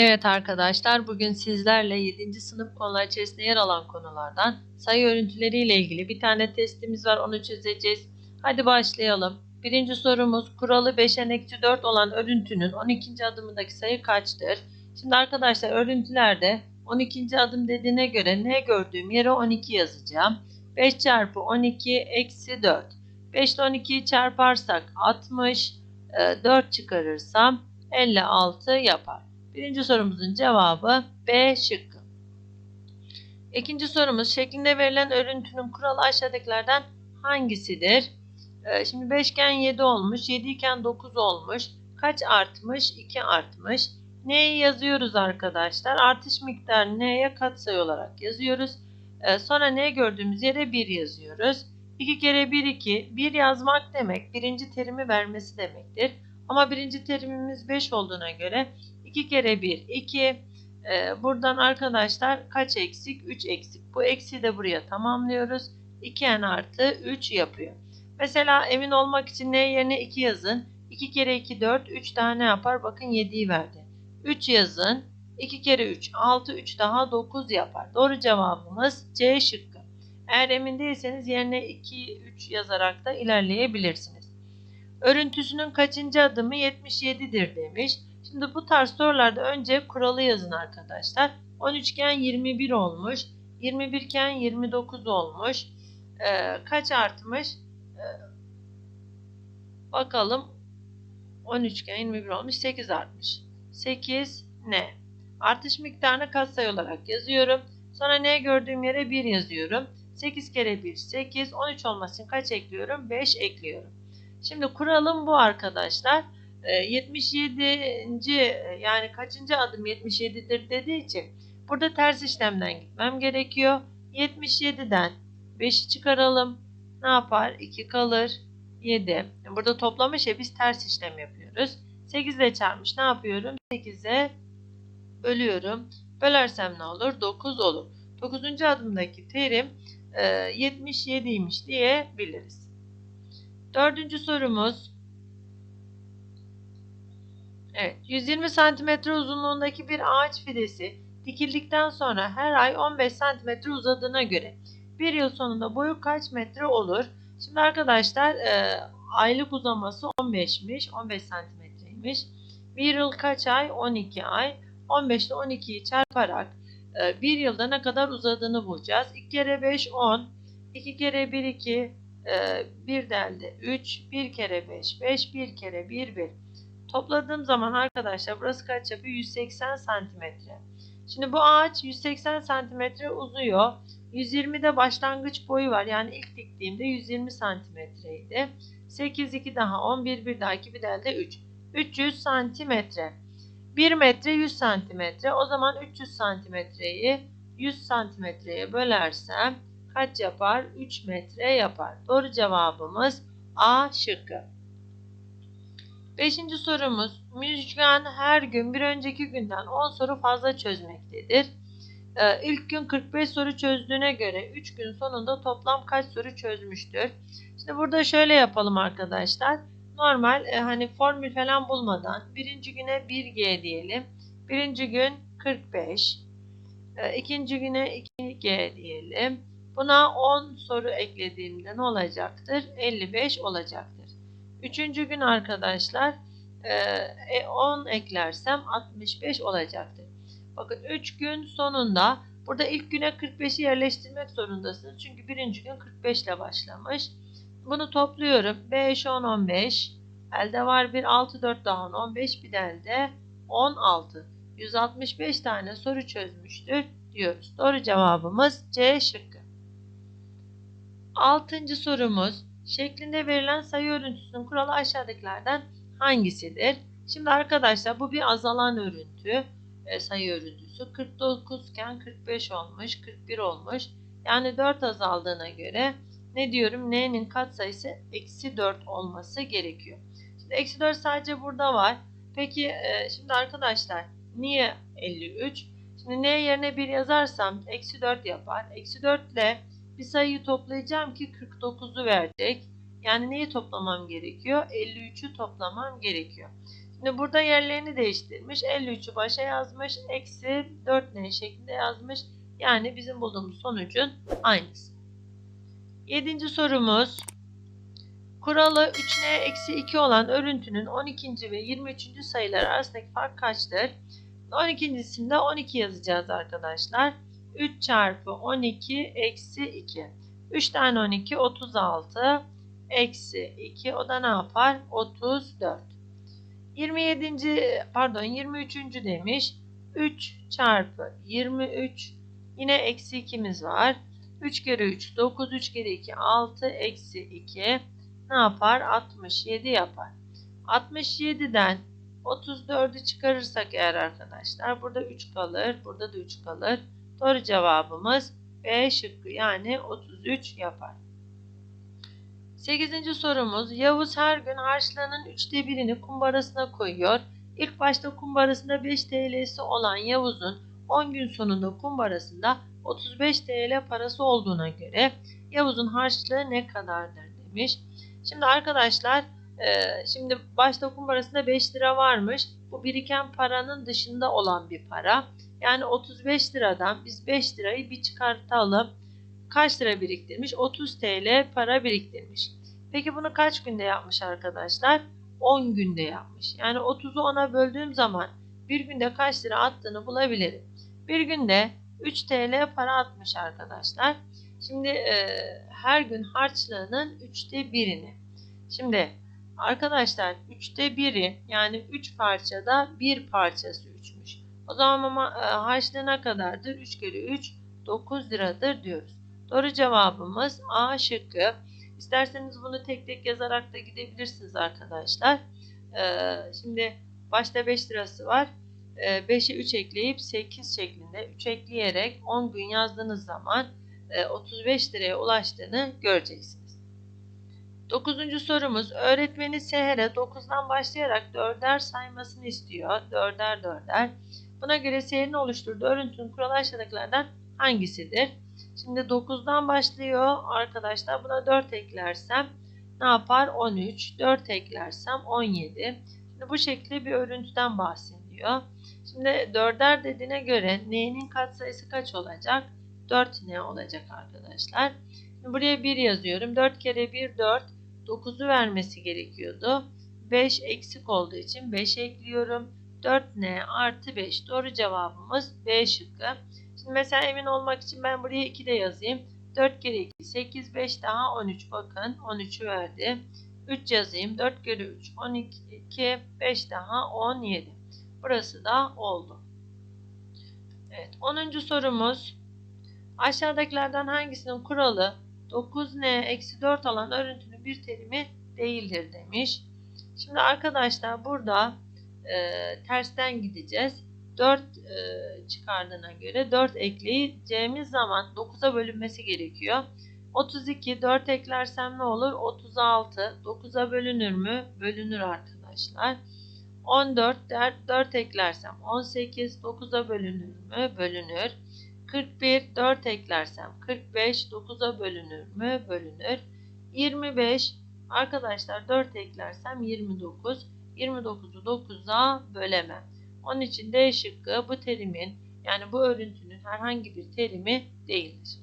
Evet arkadaşlar bugün sizlerle 7. sınıf konular içerisinde yer alan konulardan sayı örüntüleri ile ilgili bir tane testimiz var onu çözeceğiz. Hadi başlayalım. Birinci sorumuz kuralı 5'en eksi 4 olan örüntünün 12. adımındaki sayı kaçtır? Şimdi arkadaşlar örüntülerde 12. adım dediğine göre ne gördüğüm yere 12 yazacağım. 5 çarpı 12 eksi 4. 5 ile 12'yi çarparsak 60, 4 çıkarırsam 56 yapar. Birinci sorumuzun cevabı B şıkkı. İkinci sorumuz şeklinde verilen örüntünün kuralı aşağıdakilerden hangisidir? Ee, şimdi beşgen 7 olmuş, 7 iken 9 olmuş. Kaç artmış? 2 artmış. N'yi yazıyoruz arkadaşlar. Artış miktarını N'ye katsayı olarak yazıyoruz. Ee, sonra N gördüğümüz yere 1 yazıyoruz. 2 kere 1 2. 1 yazmak demek birinci terimi vermesi demektir. Ama birinci terimimiz 5 olduğuna göre 2 kere 1 2. Ee, buradan arkadaşlar kaç eksik? 3 eksik. Bu eksi de buraya tamamlıyoruz. 2n artı 3 yapıyor. Mesela emin olmak için n yerine 2 yazın. 2 kere 2 4. 3 daha ne yapar? Bakın 7'yi verdi. 3 yazın. 2 kere 3 6. 3 daha 9 yapar. Doğru cevabımız C şıkkı. Eğer emin değilseniz yerine 2 3 yazarak da ilerleyebilirsiniz. Örüntüsünün kaçıncı adımı 77'dir demiş. Şimdi bu tarz sorularda önce kuralı yazın arkadaşlar. 13 iken 21 olmuş. 21 iken 29 olmuş. Ee, kaç artmış? Ee, bakalım. 13 iken 21 olmuş. 8 artmış. 8 ne? Artış miktarını katsayı olarak yazıyorum. Sonra ne gördüğüm yere 1 yazıyorum. 8 kere 1 8. 13 olmasın kaç ekliyorum? 5 ekliyorum. Şimdi kuralım bu arkadaşlar. 77. yani kaçıncı adım 77'dir dediği için burada ters işlemden gitmem gerekiyor. 77'den 5'i çıkaralım. Ne yapar? 2 kalır. 7. Burada toplamış ya biz ters işlem yapıyoruz. 8 ile çarpmış ne yapıyorum? 8'e bölüyorum. Bölersem ne olur? 9 olur. 9. adımdaki terim 77'ymiş diyebiliriz. Dördüncü sorumuz Evet, 120 cm uzunluğundaki bir ağaç fidesi dikildikten sonra her ay 15 cm uzadığına göre bir yıl sonunda boyu kaç metre olur? Şimdi arkadaşlar e, aylık uzaması 15'miş, 15 santimetreymiş. Bir yıl kaç ay? 12 ay. 15 ile 12'yi çarparak e, bir yılda ne kadar uzadığını bulacağız. 2 kere 5 10, 2 kere 1 2, e, 1 delde 3, 1 kere 5 5, 1 kere 1 1. Topladığım zaman arkadaşlar burası kaç yapıyor? 180 santimetre. Şimdi bu ağaç 180 santimetre uzuyor. 120'de başlangıç boyu var. Yani ilk diktiğimde 120 santimetreydi. 8 2 daha 11 bir daha 2 bir de 3. 300 santimetre. 1 metre 100 santimetre. O zaman 300 santimetreyi 100 santimetreye bölersem kaç yapar? 3 metre yapar. Doğru cevabımız A şıkkı. Beşinci sorumuz. Müjgan her gün bir önceki günden 10 soru fazla çözmektedir. Ee, ilk gün 45 soru çözdüğüne göre 3 gün sonunda toplam kaç soru çözmüştür? Şimdi burada şöyle yapalım arkadaşlar. Normal e, hani formül falan bulmadan birinci güne 1G diyelim. Birinci gün 45. E, ikinci güne 2G diyelim. Buna 10 soru eklediğimde ne olacaktır? 55 olacaktır. Üçüncü gün arkadaşlar 10 e, eklersem 65 olacaktır. Bakın 3 gün sonunda burada ilk güne 45'i yerleştirmek zorundasınız. Çünkü birinci gün 45 ile başlamış. Bunu topluyorum. 5, 10, 15. Elde var bir 6, 4 daha 10, 15 bir de elde 16. 165 tane soru çözmüştür diyoruz. Doğru cevabımız C şıkkı. Altıncı sorumuz şeklinde verilen sayı örüntüsünün kuralı aşağıdakilerden hangisidir? Şimdi arkadaşlar bu bir azalan örüntü. E, sayı örüntüsü 49 iken 45 olmuş, 41 olmuş. Yani 4 azaldığına göre ne diyorum? N'nin katsayısı eksi 4 olması gerekiyor. Şimdi eksi 4 sadece burada var. Peki e, şimdi arkadaşlar niye 53? Şimdi N yerine 1 yazarsam eksi 4 yapar. Eksi 4 ile bir sayıyı toplayacağım ki 49'u verecek. Yani neyi toplamam gerekiyor? 53'ü toplamam gerekiyor. Şimdi burada yerlerini değiştirmiş. 53'ü başa yazmış. Eksi 4n şeklinde yazmış. Yani bizim bulduğumuz sonucun aynısı. Yedinci sorumuz. Kuralı 3n eksi 2 olan örüntünün 12. ve 23. sayılar arasındaki fark kaçtır? 12.sinde 12 yazacağız arkadaşlar. 3 çarpı 12 eksi 2. 3 tane 12 36 eksi 2 o da ne yapar? 34. 27. pardon 23. demiş. 3 çarpı 23 yine eksi 2'miz var. 3 kere 3 9 3 kere 2 6 eksi 2 ne yapar? 67 yapar. 67'den 34'ü çıkarırsak eğer arkadaşlar burada 3 kalır. Burada da 3 kalır. Doğru cevabımız B şıkkı yani 33 yapar. 8. sorumuz Yavuz her gün harçlığının üçte birini kumbarasına koyuyor. İlk başta kumbarasında 5 TL'si olan Yavuz'un 10 gün sonunda kumbarasında 35 TL parası olduğuna göre Yavuz'un harçlığı ne kadardır demiş. Şimdi arkadaşlar e, şimdi başta kumbarasında 5 lira varmış. Bu biriken paranın dışında olan bir para. Yani 35 liradan biz 5 lirayı bir çıkartalım. Kaç lira biriktirmiş? 30 TL para biriktirmiş. Peki bunu kaç günde yapmış arkadaşlar? 10 günde yapmış. Yani 30'u 10'a böldüğüm zaman bir günde kaç lira attığını bulabilirim. Bir günde 3 TL para atmış arkadaşlar. Şimdi e, her gün harçlığının 3'te birini. Şimdi arkadaşlar 3'te 1'i yani 3 parçada 1 parçası 3'müş. O zaman ama e, harçlığı ne kadardır? 3 kere 3 9 liradır diyoruz. Doğru cevabımız A şıkkı. İsterseniz bunu tek tek yazarak da gidebilirsiniz arkadaşlar. Ee, şimdi başta 5 lirası var. Ee, 5'e 3 ekleyip 8 şeklinde 3 ekleyerek 10 gün yazdığınız zaman e, 35 liraya ulaştığını göreceksiniz. 9. sorumuz öğretmeni Seher'e 9'dan başlayarak 4'er saymasını istiyor. 4'er 4'er. Buna göre Seher'in oluşturduğu örüntünün kuralı aşağıdakilerden hangisidir? Şimdi 9'dan başlıyor arkadaşlar. Buna 4 eklersem ne yapar? 13. 4 eklersem 17. Şimdi bu şekilde bir örüntüden bahsediyor. Şimdi 4'er dediğine göre n'nin katsayısı kaç olacak? 4 n olacak arkadaşlar. Şimdi buraya 1 yazıyorum. 4 kere 1 4. 9'u vermesi gerekiyordu. 5 eksik olduğu için 5 ekliyorum. 4n artı 5. Doğru cevabımız B şıkkı. Şimdi mesela emin olmak için ben buraya 2 de yazayım. 4 kere 2 8 5 daha 13 bakın 13'ü verdi. 3 yazayım 4 kere 3 12 5 daha 17. Burası da oldu. Evet 10. sorumuz aşağıdakilerden hangisinin kuralı 9n eksi 4 olan örüntünün bir terimi değildir demiş. Şimdi arkadaşlar burada e, tersten gideceğiz. 4 e, çıkardığına göre 4 ekleyeceğimiz zaman 9'a bölünmesi gerekiyor. 32 4 eklersem ne olur? 36 9'a bölünür mü? Bölünür arkadaşlar. 14 4 eklersem 18 9'a bölünür mü? Bölünür. 41 4 eklersem 45 9'a bölünür mü? Bölünür. 25 arkadaşlar 4 eklersem 29 29'u 9'a bölemem. Onun için D şıkkı bu terimin yani bu örüntünün herhangi bir terimi değildir.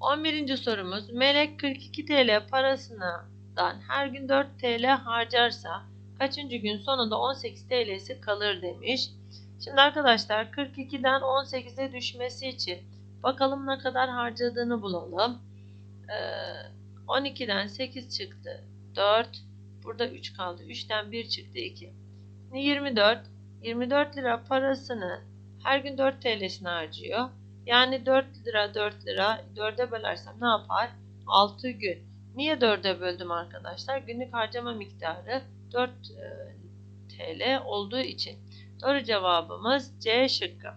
11. sorumuz Melek 42 TL parasından her gün 4 TL harcarsa kaçıncı gün sonunda 18 TL'si kalır demiş. Şimdi arkadaşlar 42'den 18'e düşmesi için bakalım ne kadar harcadığını bulalım. Ee, 12'den 8 çıktı 4 burada 3 kaldı 3'ten 1 çıktı 2 24 24 lira parasını her gün 4 TL'sini harcıyor. Yani 4 lira 4 lira 4'e bölersem ne yapar? 6 gün. Niye 4'e böldüm arkadaşlar? Günlük harcama miktarı 4 TL olduğu için. Doğru cevabımız C şıkkı.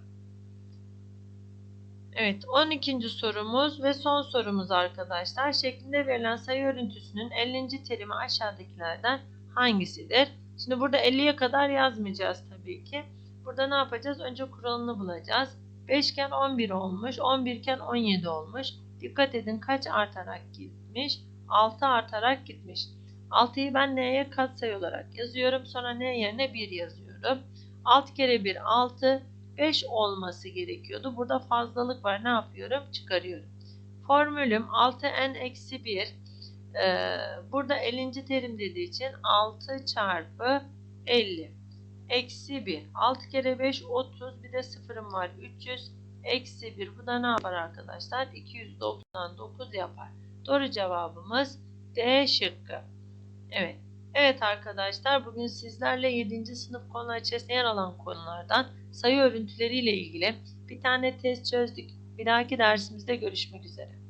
Evet 12. sorumuz ve son sorumuz arkadaşlar. Şeklinde verilen sayı örüntüsünün 50. terimi aşağıdakilerden hangisidir? Şimdi burada 50'ye kadar yazmayacağız tabii ki. Burada ne yapacağız? Önce kuralını bulacağız. 5 iken 11 olmuş. 11 iken 17 olmuş. Dikkat edin kaç artarak gitmiş? 6 artarak gitmiş. 6'yı ben n'ye katsayı olarak yazıyorum. Sonra n yerine 1 yazıyorum. 6 kere 1 6. 5 olması gerekiyordu. Burada fazlalık var. Ne yapıyorum? Çıkarıyorum. Formülüm 6n eksi 1. Ee, burada 50. terim dediği için 6 çarpı 50 eksi 1. 6 kere 5 30 bir de sıfırım var 300 eksi 1. Bu da ne yapar arkadaşlar? 299 yapar. Doğru cevabımız D şıkkı. Evet. Evet arkadaşlar bugün sizlerle 7. sınıf konular içerisinde yer alan konulardan sayı örüntüleriyle ilgili bir tane test çözdük. Bir dahaki dersimizde görüşmek üzere.